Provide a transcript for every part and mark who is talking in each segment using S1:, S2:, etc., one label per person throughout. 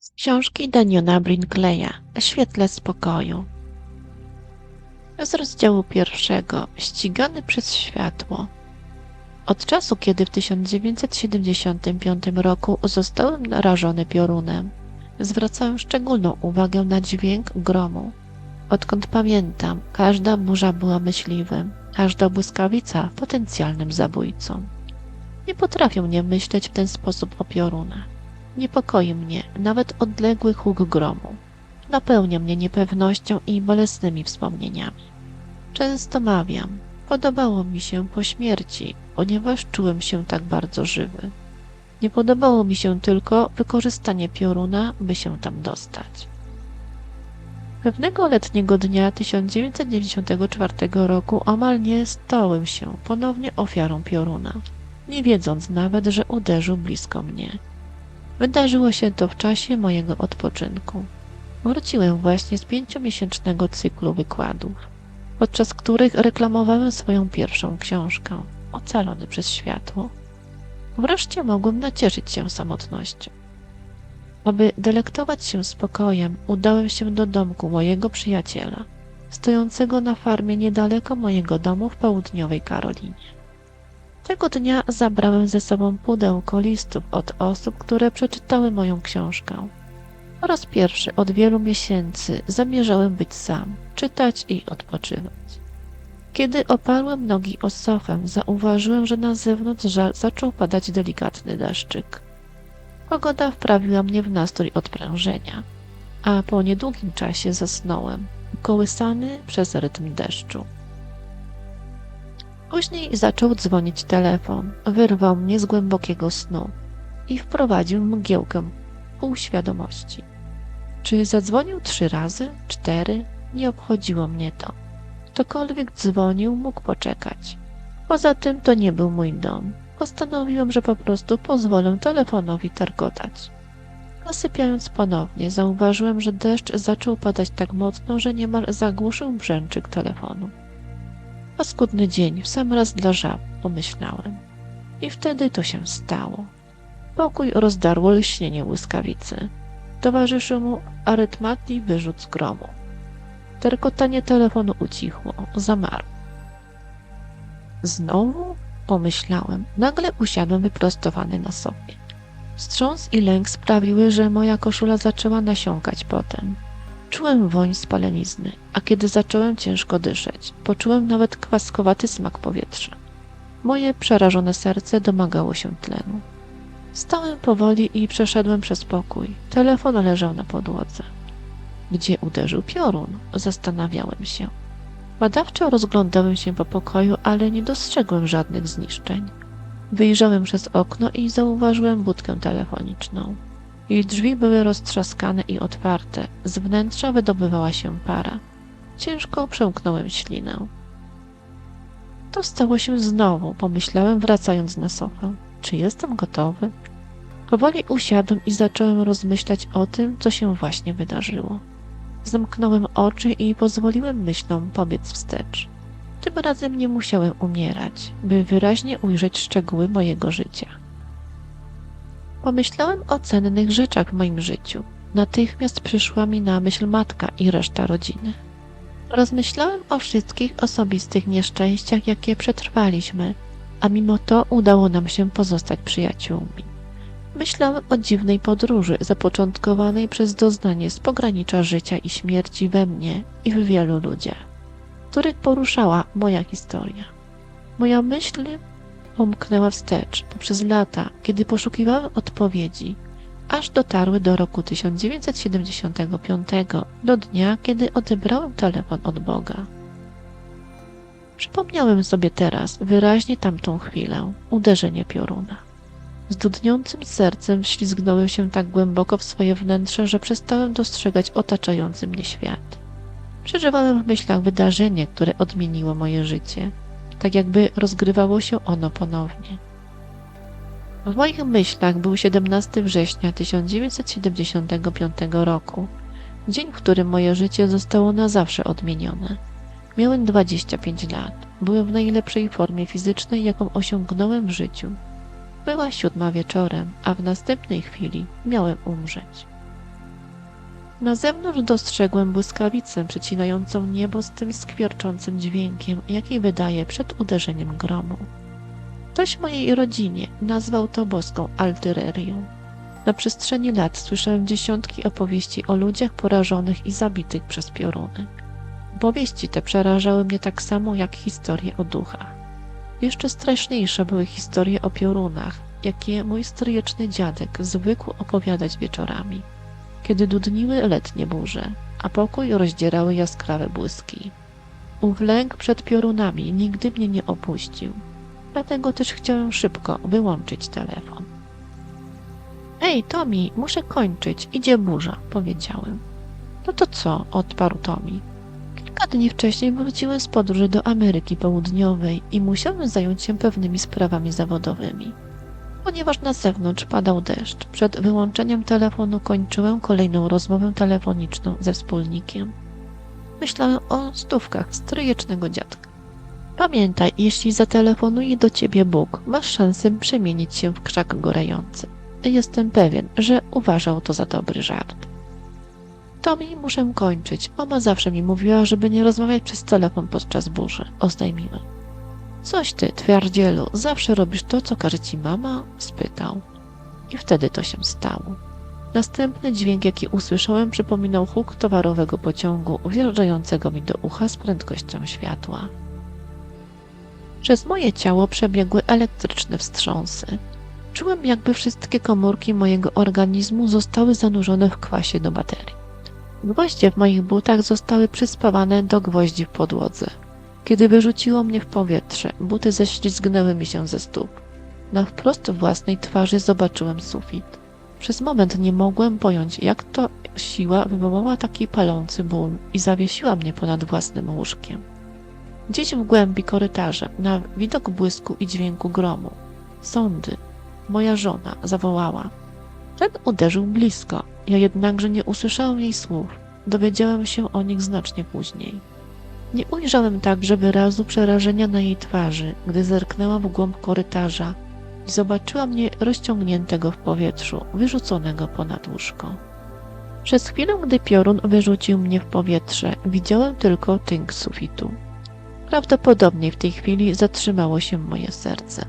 S1: Z książki Daniona Brinkleya Świetle spokoju z rozdziału pierwszego Ścigany przez światło Od czasu, kiedy w 1975 roku zostałem narażony piorunem, zwracałem szczególną uwagę na dźwięk gromu. Odkąd pamiętam, każda burza była myśliwym, każda błyskawica potencjalnym zabójcą. Nie potrafię nie myśleć w ten sposób o piorunach. Niepokoi mnie nawet odległy huk gromu. Napełnia mnie niepewnością i bolesnymi wspomnieniami. Często mawiam, podobało mi się po śmierci, ponieważ czułem się tak bardzo żywy. Nie podobało mi się tylko wykorzystanie pioruna, by się tam dostać. Pewnego letniego dnia 1994 roku omal nie stałem się ponownie ofiarą pioruna, nie wiedząc nawet, że uderzył blisko mnie. Wydarzyło się to w czasie mojego odpoczynku. Wróciłem właśnie z pięciomiesięcznego cyklu wykładów, podczas których reklamowałem swoją pierwszą książkę Ocalony przez światło. Wreszcie mogłem nacieszyć się samotnością. Aby delektować się spokojem, udałem się do domku mojego przyjaciela, stojącego na farmie niedaleko mojego domu w południowej Karolinie. Tego dnia zabrałem ze sobą pudełko listów od osób, które przeczytały moją książkę. Po raz pierwszy od wielu miesięcy zamierzałem być sam, czytać i odpoczywać. Kiedy oparłem nogi o sofę, zauważyłem, że na zewnątrz żal zaczął padać delikatny deszczyk. Pogoda wprawiła mnie w nastrój odprężenia, a po niedługim czasie zasnąłem, kołysany przez rytm deszczu. Później zaczął dzwonić telefon, wyrwał mnie z głębokiego snu i wprowadził mgiełkę półświadomości. Czy zadzwonił trzy razy, cztery? Nie obchodziło mnie to. Ktokolwiek dzwonił, mógł poczekać. Poza tym to nie był mój dom. Postanowiłem, że po prostu pozwolę telefonowi targotać. Zasypiając ponownie, zauważyłem, że deszcz zaczął padać tak mocno, że niemal zagłuszył brzęczyk telefonu. Paskudny dzień, w sam raz dla żab, pomyślałem. I wtedy to się stało. Pokój rozdarło lśnienie błyskawicy. Towarzyszył mu arytmatni wyrzut z gromu. Terkotanie telefonu ucichło, zamarł. Znowu? Pomyślałem. Nagle usiadłem wyprostowany na sobie. Wstrząs i lęk sprawiły, że moja koszula zaczęła nasiąkać potem. Czułem woń spalenizny, a kiedy zacząłem ciężko dyszeć, poczułem nawet kwaskowaty smak powietrza. Moje przerażone serce domagało się tlenu. Stałem powoli i przeszedłem przez pokój. Telefon leżał na podłodze. Gdzie uderzył piorun? Zastanawiałem się. Badawczo rozglądałem się po pokoju, ale nie dostrzegłem żadnych zniszczeń. Wyjrzałem przez okno i zauważyłem budkę telefoniczną. Jej drzwi były roztrzaskane i otwarte, z wnętrza wydobywała się para. Ciężko przełknąłem ślinę. To stało się znowu, pomyślałem, wracając na sofę. Czy jestem gotowy? Powoli usiadłem i zacząłem rozmyślać o tym, co się właśnie wydarzyło. Zamknąłem oczy i pozwoliłem myślom pobiec wstecz. Tym razem nie musiałem umierać, by wyraźnie ujrzeć szczegóły mojego życia. Pomyślałem o cennych rzeczach w moim życiu. Natychmiast przyszła mi na myśl matka i reszta rodziny. Rozmyślałem o wszystkich osobistych nieszczęściach, jakie przetrwaliśmy, a mimo to udało nam się pozostać przyjaciółmi. Myślałem o dziwnej podróży zapoczątkowanej przez doznanie z pogranicza życia i śmierci we mnie i w wielu ludziach, których poruszała moja historia. Moja myśl pomknęła wstecz poprzez lata, kiedy poszukiwałem odpowiedzi, aż dotarły do roku 1975, do dnia, kiedy odebrałem telefon od Boga. Przypomniałem sobie teraz wyraźnie tamtą chwilę, uderzenie pioruna. Z dudniącym sercem wślizgnąłem się tak głęboko w swoje wnętrze, że przestałem dostrzegać otaczający mnie świat. Przeżywałem w myślach wydarzenie, które odmieniło moje życie, tak jakby rozgrywało się ono ponownie. W moich myślach był 17 września 1975 roku, dzień, w którym moje życie zostało na zawsze odmienione. Miałem 25 lat. Byłem w najlepszej formie fizycznej, jaką osiągnąłem w życiu. Była siódma wieczorem, a w następnej chwili miałem umrzeć. Na zewnątrz dostrzegłem błyskawicę przecinającą niebo z tym skwierczącym dźwiękiem, jaki wydaje przed uderzeniem gromu. Ktoś w mojej rodzinie nazwał to boską altyrerią. Na przestrzeni lat słyszałem dziesiątki opowieści o ludziach porażonych i zabitych przez pioruny. Opowieści te przerażały mnie tak samo jak historie o duchach. Jeszcze straszniejsze były historie o piorunach, jakie mój stryjeczny dziadek zwykł opowiadać wieczorami, kiedy dudniły letnie burze, a pokój rozdzierały jaskrawe błyski. Ów lęk przed piorunami nigdy mnie nie opuścił, dlatego też chciałem szybko wyłączyć telefon. Ej, Tomi, muszę kończyć, idzie burza, powiedziałem. No to co? odparł Tomi. Kilka dni wcześniej wróciłem z podróży do Ameryki Południowej i musiałem zająć się pewnymi sprawami zawodowymi. Ponieważ na zewnątrz padał deszcz, przed wyłączeniem telefonu kończyłem kolejną rozmowę telefoniczną ze wspólnikiem. Myślałem o stówkach stryjecznego dziadka. Pamiętaj, jeśli zatelefonuje do ciebie Bóg, masz szansę przemienić się w krzak gorejący. Jestem pewien, że uważał to za dobry żart. Tomi, muszę kończyć. Mama zawsze mi mówiła, żeby nie rozmawiać przez telefon podczas burzy. Oznajmiłem. Coś ty, twardzielu, zawsze robisz to, co każe ci mama? spytał. I wtedy to się stało. Następny dźwięk, jaki usłyszałem, przypominał huk towarowego pociągu wjeżdżającego mi do ucha z prędkością światła. Przez moje ciało przebiegły elektryczne wstrząsy. Czułem, jakby wszystkie komórki mojego organizmu zostały zanurzone w kwasie do baterii. Gwoździe w moich butach zostały przyspawane do gwoździ w podłodze. Kiedy wyrzuciło mnie w powietrze, buty ześlizgnęły mi się ze stóp. Na wprost własnej twarzy zobaczyłem sufit. Przez moment nie mogłem pojąć, jak to siła wywołała taki palący ból i zawiesiła mnie ponad własnym łóżkiem. Gdzieś w głębi korytarza, na widok błysku i dźwięku gromu. Sądy, moja żona, zawołała. Ten uderzył blisko, ja jednakże nie usłyszałem jej słów. Dowiedziałem się o nich znacznie później. Nie ujrzałem także wyrazu przerażenia na jej twarzy, gdy zerknęła w głąb korytarza i zobaczyła mnie rozciągniętego w powietrzu, wyrzuconego ponad łóżko. Przez chwilę, gdy piorun wyrzucił mnie w powietrze, widziałem tylko tynk sufitu. Prawdopodobnie w tej chwili zatrzymało się moje serce.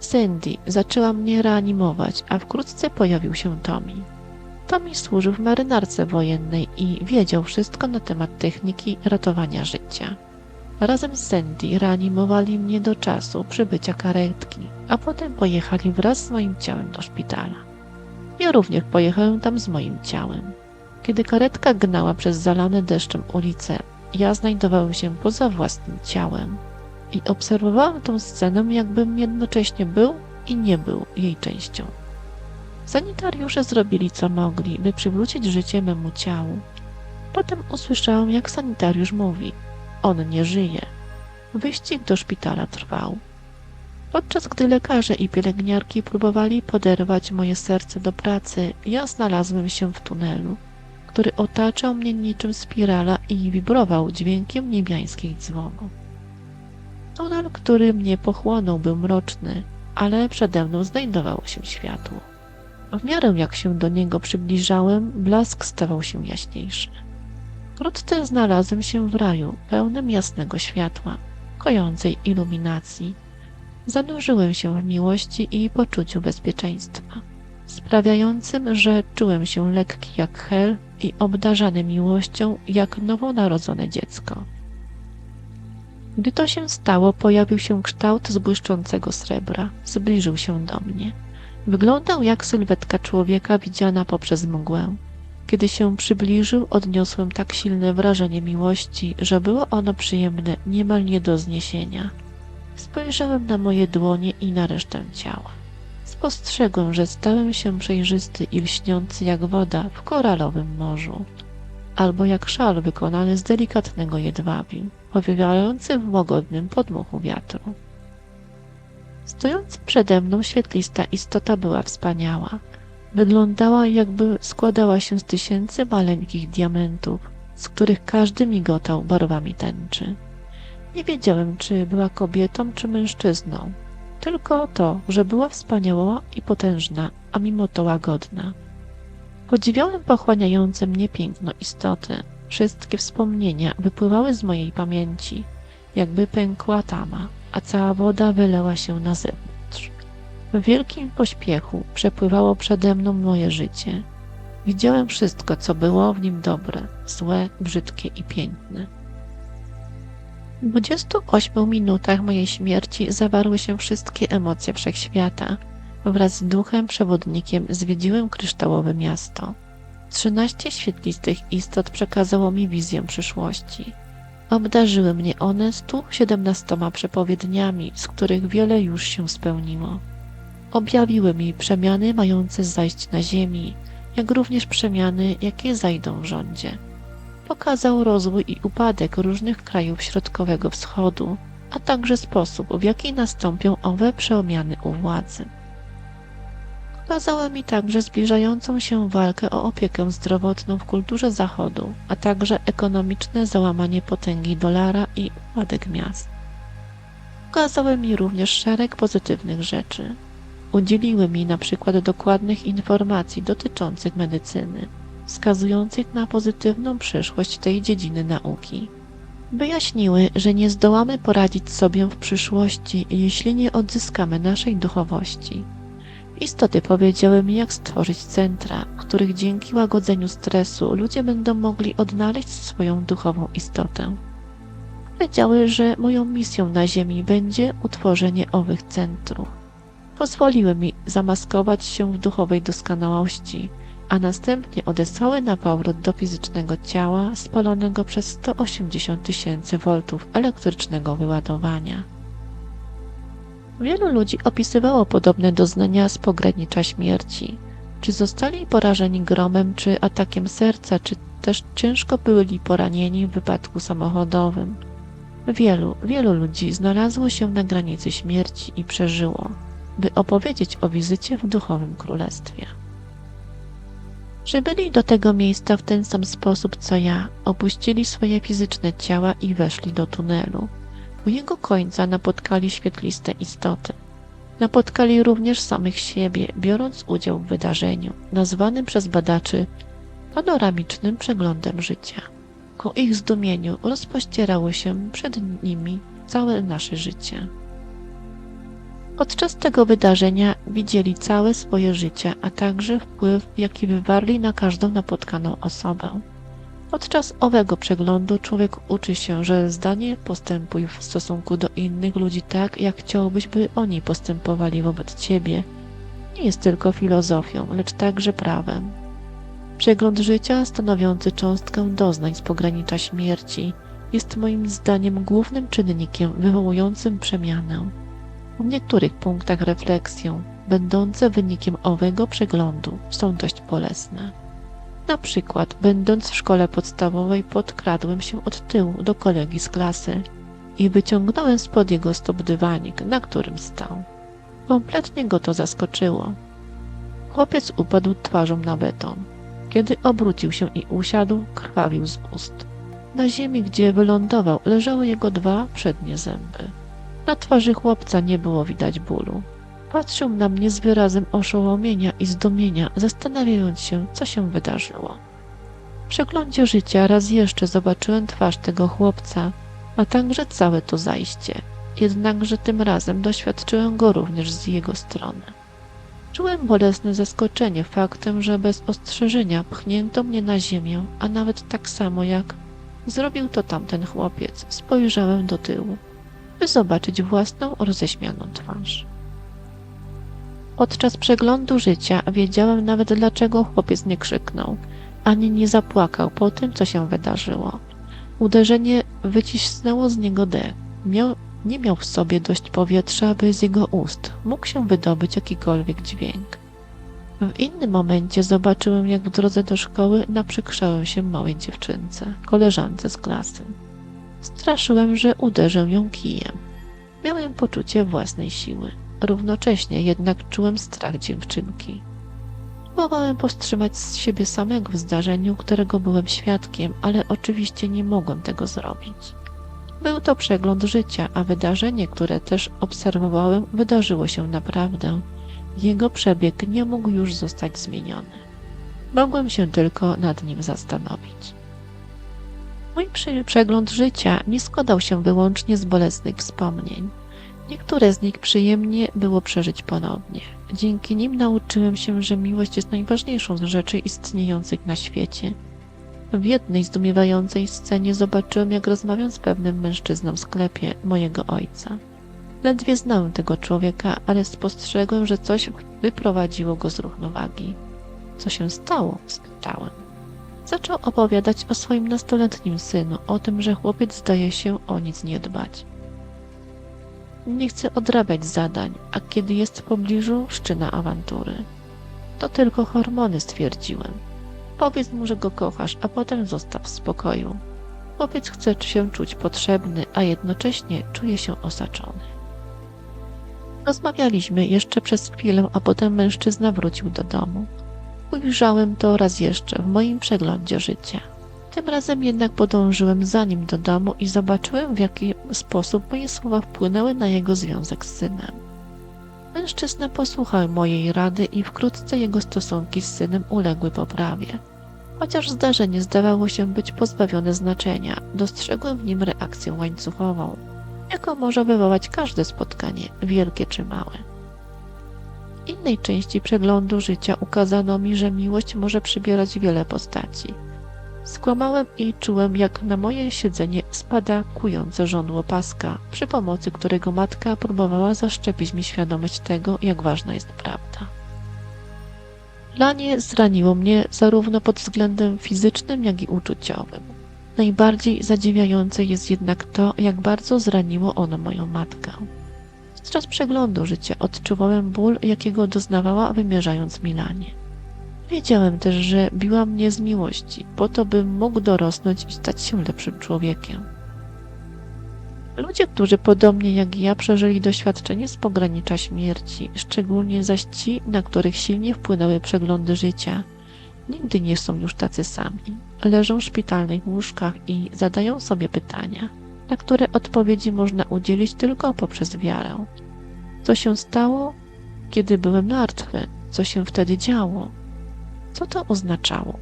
S1: Cindy zaczęła mnie reanimować, a wkrótce pojawił się Tommy. Tommy służył w marynarce wojennej i wiedział wszystko na temat techniki ratowania życia. Razem z Sandy reanimowali mnie do czasu przybycia karetki, a potem pojechali wraz z moim ciałem do szpitala. Ja również pojechałem tam z moim ciałem. Kiedy karetka gnała przez zalane deszczem ulice, ja znajdowałem się poza własnym ciałem i obserwowałem tę scenę, jakbym jednocześnie był i nie był jej częścią. Sanitariusze zrobili co mogli, by przywrócić życie memu ciału. Potem usłyszałem, jak sanitariusz mówi: On nie żyje. Wyścig do szpitala trwał. Podczas gdy lekarze i pielęgniarki próbowali poderwać moje serce do pracy, ja znalazłem się w tunelu, który otaczał mnie niczym spirala i wibrował dźwiękiem niebiańskich dzwonów. Tunel, który mnie pochłonął, był mroczny, ale przede mną znajdowało się światło. W miarę jak się do niego przybliżałem, blask stawał się jaśniejszy. Wkrótce znalazłem się w raju, pełnym jasnego światła, kojącej iluminacji. Zanurzyłem się w miłości i poczuciu bezpieczeństwa, sprawiającym, że czułem się lekki jak hel i obdarzany miłością jak nowonarodzone dziecko. Gdy to się stało, pojawił się kształt z błyszczącego srebra. Zbliżył się do mnie. Wyglądał jak sylwetka człowieka widziana poprzez mgłę. Kiedy się przybliżył, odniosłem tak silne wrażenie miłości, że było ono przyjemne niemal nie do zniesienia. Spojrzałem na moje dłonie i na resztę ciała. Spostrzegłem, że stałem się przejrzysty i lśniący jak woda w koralowym morzu, albo jak szal wykonany z delikatnego jedwabiu, powiewający w łagodnym podmuchu wiatru. Stojąca przede mną świetlista istota była wspaniała. Wyglądała, jakby składała się z tysięcy maleńkich diamentów, z których każdy migotał barwami tęczy. Nie wiedziałem, czy była kobietą, czy mężczyzną. Tylko to, że była wspaniała i potężna, a mimo to łagodna. Podziwiałem pochłaniające mnie piękno istoty. Wszystkie wspomnienia wypływały z mojej pamięci, jakby pękła tama, a cała woda wylała się na zewnątrz. W wielkim pośpiechu przepływało przede mną moje życie. Widziałem wszystko, co było w nim dobre, złe, brzydkie i piękne. W 28 minutach mojej śmierci zawarły się wszystkie emocje wszechświata. Wraz z duchem przewodnikiem zwiedziłem kryształowe miasto. Trzynaście świetlistych istot przekazało mi wizję przyszłości. Obdarzyły mnie one stu siedemnastoma przepowiedniami, z których wiele już się spełniło. Objawiły mi przemiany mające zajść na ziemi, jak również przemiany, jakie zajdą w rządzie. Pokazał rozwój i upadek różnych krajów Środkowego Wschodu, a także sposób, w jaki nastąpią owe przemiany u władzy. Pokazała mi także zbliżającą się walkę o opiekę zdrowotną w kulturze Zachodu, a także ekonomiczne załamanie potęgi dolara i upadek miast. Pokazały mi również szereg pozytywnych rzeczy. Udzieliły mi na przykład dokładnych informacji dotyczących medycyny, wskazujących na pozytywną przyszłość tej dziedziny nauki. Wyjaśniły, że nie zdołamy poradzić sobie w przyszłości, jeśli nie odzyskamy naszej duchowości. Istoty powiedziały mi, jak stworzyć centra, w których dzięki łagodzeniu stresu ludzie będą mogli odnaleźć swoją duchową istotę. Powiedziały, że moją misją na Ziemi będzie utworzenie owych centrów. Pozwoliły mi zamaskować się w duchowej doskonałości, a następnie odesłały na powrót do fizycznego ciała spalonego przez 180 tysięcy voltów elektrycznego wyładowania. Wielu ludzi opisywało podobne doznania z pogranicza śmierci. Czy zostali porażeni gromem, czy atakiem serca, czy też ciężko byli poranieni w wypadku samochodowym. Wielu, wielu ludzi znalazło się na granicy śmierci i przeżyło, by opowiedzieć o wizycie w duchowym królestwie. Przybyli do tego miejsca w ten sam sposób co ja, opuścili swoje fizyczne ciała i weszli do tunelu. U jego końca napotkali świetliste istoty. Napotkali również samych siebie, biorąc udział w wydarzeniu, nazwanym przez badaczy panoramicznym przeglądem życia. Ku ich zdumieniu rozpościerało się przed nimi całe nasze życie. Podczas tego wydarzenia widzieli całe swoje życie, a także wpływ, jaki wywarli na każdą napotkaną osobę. Podczas owego przeglądu człowiek uczy się, że zdanie postępuj w stosunku do innych ludzi tak, jak chciałbyś, by oni postępowali wobec ciebie. Nie jest tylko filozofią, lecz także prawem. Przegląd życia, stanowiący cząstkę doznań z pogranicza śmierci, jest moim zdaniem głównym czynnikiem wywołującym przemianę. W niektórych punktach refleksją, będące wynikiem owego przeglądu, są dość bolesne. Na przykład, będąc w szkole podstawowej, podkradłem się od tyłu do kolegi z klasy i wyciągnąłem spod jego stóp dywanik, na którym stał. Kompletnie go to zaskoczyło. Chłopiec upadł twarzą na beton. Kiedy obrócił się i usiadł, krwawił z ust. Na ziemi, gdzie wylądował, leżały jego dwa przednie zęby. Na twarzy chłopca nie było widać bólu. Patrzył na mnie z wyrazem oszołomienia i zdumienia, zastanawiając się, co się wydarzyło. W przeglądzie życia raz jeszcze zobaczyłem twarz tego chłopca, a także całe to zajście. Jednakże tym razem doświadczyłem go również z jego strony. Czułem bolesne zaskoczenie faktem, że bez ostrzeżenia pchnięto mnie na ziemię, a nawet tak samo jak zrobił to tamten chłopiec. Spojrzałem do tyłu, by zobaczyć własną roześmianą twarz. Podczas przeglądu życia wiedziałem nawet dlaczego chłopiec nie krzyknął, ani nie zapłakał po tym, co się wydarzyło. Uderzenie wycisnęło z niego dech. Miał, nie miał w sobie dość powietrza, by z jego ust mógł się wydobyć jakikolwiek dźwięk. W innym momencie zobaczyłem, jak w drodze do szkoły naprzykrzałem się małej dziewczynce, koleżance z klasy. Straszyłem, że uderzę ją kijem. Miałem poczucie własnej siły. Równocześnie jednak czułem strach dziewczynki. Próbowałem powstrzymać z siebie samego w zdarzeniu, którego byłem świadkiem, ale oczywiście nie mogłem tego zrobić. Był to przegląd życia, a wydarzenie, które też obserwowałem, wydarzyło się naprawdę. Jego przebieg nie mógł już zostać zmieniony. Mogłem się tylko nad nim zastanowić. Mój przegląd życia nie składał się wyłącznie z bolesnych wspomnień. Niektóre z nich przyjemnie było przeżyć ponownie. Dzięki nim nauczyłem się, że miłość jest najważniejszą z rzeczy istniejących na świecie. W jednej zdumiewającej scenie zobaczyłem, jak rozmawiam z pewnym mężczyzną w sklepie mojego ojca. Ledwie znałem tego człowieka, ale spostrzegłem, że coś wyprowadziło go z równowagi. Co się stało? spytałem. Zaczął opowiadać o swoim nastoletnim synu, o tym, że chłopiec zdaje się o nic nie dbać. Nie chce odrabiać zadań, a kiedy jest w pobliżu, szczyna awantury. To tylko hormony, stwierdziłem. Powiedz mu, że go kochasz, a potem zostaw w spokoju. Chłopiec chce się czuć potrzebny, a jednocześnie czuje się osaczony. Rozmawialiśmy jeszcze przez chwilę, a potem mężczyzna wrócił do domu. Ujrzałem to raz jeszcze w moim przeglądzie życia. Tym razem jednak podążyłem za nim do domu i zobaczyłem, w jaki sposób moje słowa wpłynęły na jego związek z synem. Mężczyzna posłuchał mojej rady i wkrótce jego stosunki z synem uległy poprawie. Chociaż zdarzenie zdawało się być pozbawione znaczenia, dostrzegłem w nim reakcję łańcuchową, jaką może wywołać każde spotkanie, wielkie czy małe. W innej części przeglądu życia ukazano mi, że miłość może przybierać wiele postaci. Skłamałem i czułem, jak na moje siedzenie spada kujące żądło paska, przy pomocy którego matka próbowała zaszczepić mi świadomość tego, jak ważna jest prawda. Lanie zraniło mnie zarówno pod względem fizycznym, jak i uczuciowym. Najbardziej zadziwiające jest jednak to, jak bardzo zraniło ono moją matkę. Podczas przeglądu życia odczuwałem ból, jakiego doznawała wymierzając Milanie. Wiedziałem też, że biła mnie z miłości, po to, bym mógł dorosnąć i stać się lepszym człowiekiem. Ludzie, którzy podobnie jak ja przeżyli doświadczenie z pogranicza śmierci, szczególnie zaś ci, na których silnie wpłynęły przeglądy życia, nigdy nie są już tacy sami. Leżą w szpitalnych łóżkach i zadają sobie pytania, na które odpowiedzi można udzielić tylko poprzez wiarę. Co się stało, kiedy byłem martwy? Co się wtedy działo? Co to oznaczało?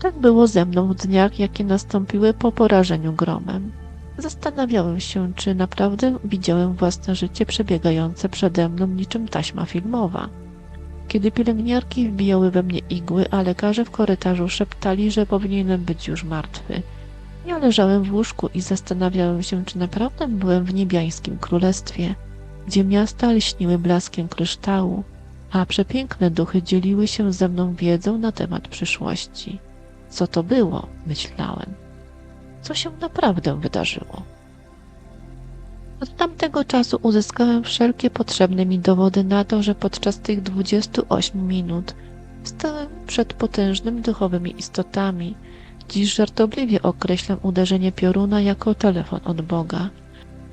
S1: Tak było ze mną w dniach, jakie nastąpiły po porażeniu gromem. Zastanawiałem się, czy naprawdę widziałem własne życie przebiegające przede mną niczym taśma filmowa. Kiedy pielęgniarki wbijały we mnie igły, a lekarze w korytarzu szeptali, że powinienem być już martwy. Ja leżałem w łóżku i zastanawiałem się, czy naprawdę byłem w niebiańskim królestwie, gdzie miasta lśniły blaskiem kryształu, a przepiękne duchy dzieliły się ze mną wiedzą na temat przyszłości. Co to było? myślałem. Co się naprawdę wydarzyło? Od tamtego czasu uzyskałem wszelkie potrzebne mi dowody na to, że podczas tych 28 minut stałem przed potężnymi duchowymi istotami. Dziś żartobliwie określam uderzenie pioruna jako telefon od Boga.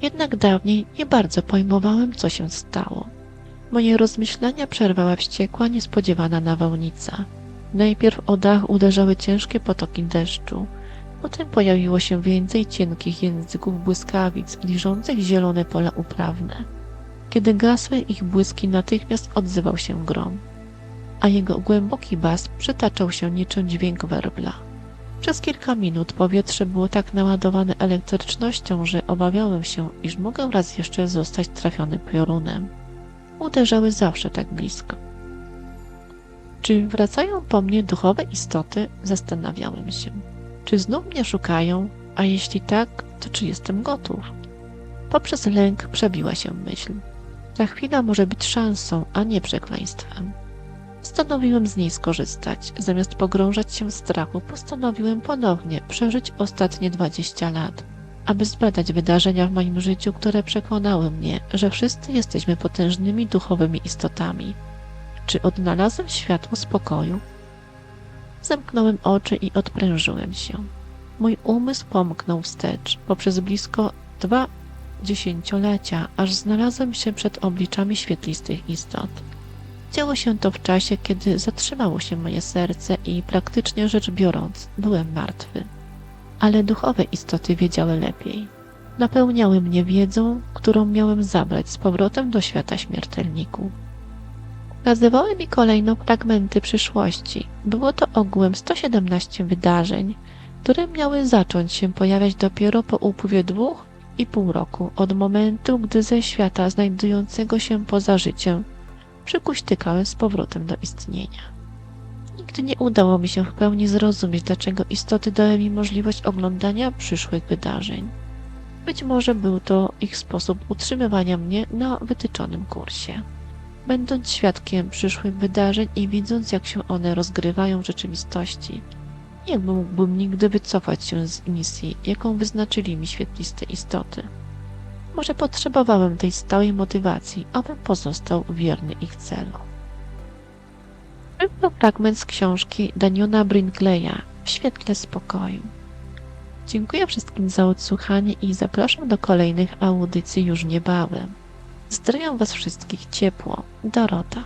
S1: Jednak dawniej nie bardzo pojmowałem, co się stało. Moje rozmyślania przerwała wściekła, niespodziewana nawałnica. Najpierw o dach uderzały ciężkie potoki deszczu. Potem pojawiło się więcej cienkich języków błyskawic, liżących zielone pola uprawne. Kiedy gasły ich błyski, natychmiast odzywał się grom, a jego głęboki bas przytaczał się niczym dźwięk werbla. Przez kilka minut powietrze było tak naładowane elektrycznością, że obawiałem się, iż mogę raz jeszcze zostać trafiony piorunem. Uderzały zawsze tak blisko. Czy wracają po mnie duchowe istoty? Zastanawiałem się. Czy znów mnie szukają? A jeśli tak, to czy jestem gotów? Poprzez lęk przebiła się myśl. Ta chwila może być szansą, a nie przekleństwem. Postanowiłem z niej skorzystać. Zamiast pogrążać się w strachu, postanowiłem ponownie przeżyć ostatnie 20 lat, aby zbadać wydarzenia w moim życiu, które przekonały mnie, że wszyscy jesteśmy potężnymi duchowymi istotami. Czy odnalazłem światło spokoju? Zamknąłem oczy i odprężyłem się. Mój umysł pomknął wstecz poprzez blisko dwa dziesięciolecia, aż znalazłem się przed obliczami świetlistych istot. Działo się to w czasie, kiedy zatrzymało się moje serce i praktycznie rzecz biorąc, byłem martwy. Ale duchowe istoty wiedziały lepiej. Napełniały mnie wiedzą, którą miałem zabrać z powrotem do świata śmiertelników. Nazywały mi kolejno fragmenty przyszłości. Było to ogółem 117 wydarzeń, które miały zacząć się pojawiać dopiero po upływie dwóch i pół roku od momentu, gdy ze świata znajdującego się poza życiem przykuśtykałem z powrotem do istnienia. Nigdy nie udało mi się w pełni zrozumieć, dlaczego istoty dały mi możliwość oglądania przyszłych wydarzeń. Być może był to ich sposób utrzymywania mnie na wytyczonym kursie. Będąc świadkiem przyszłych wydarzeń i widząc, jak się one rozgrywają w rzeczywistości, nie mógłbym nigdy wycofać się z misji, jaką wyznaczyli mi świetliste istoty. Może potrzebowałem tej stałej motywacji, abym pozostał wierny ich celu. To fragment z książki Daniona Brinkleya w świetle spokoju. Dziękuję wszystkim za odsłuchanie i zapraszam do kolejnych audycji już niebawem. Zdrawiam Was wszystkich ciepło. Dorota.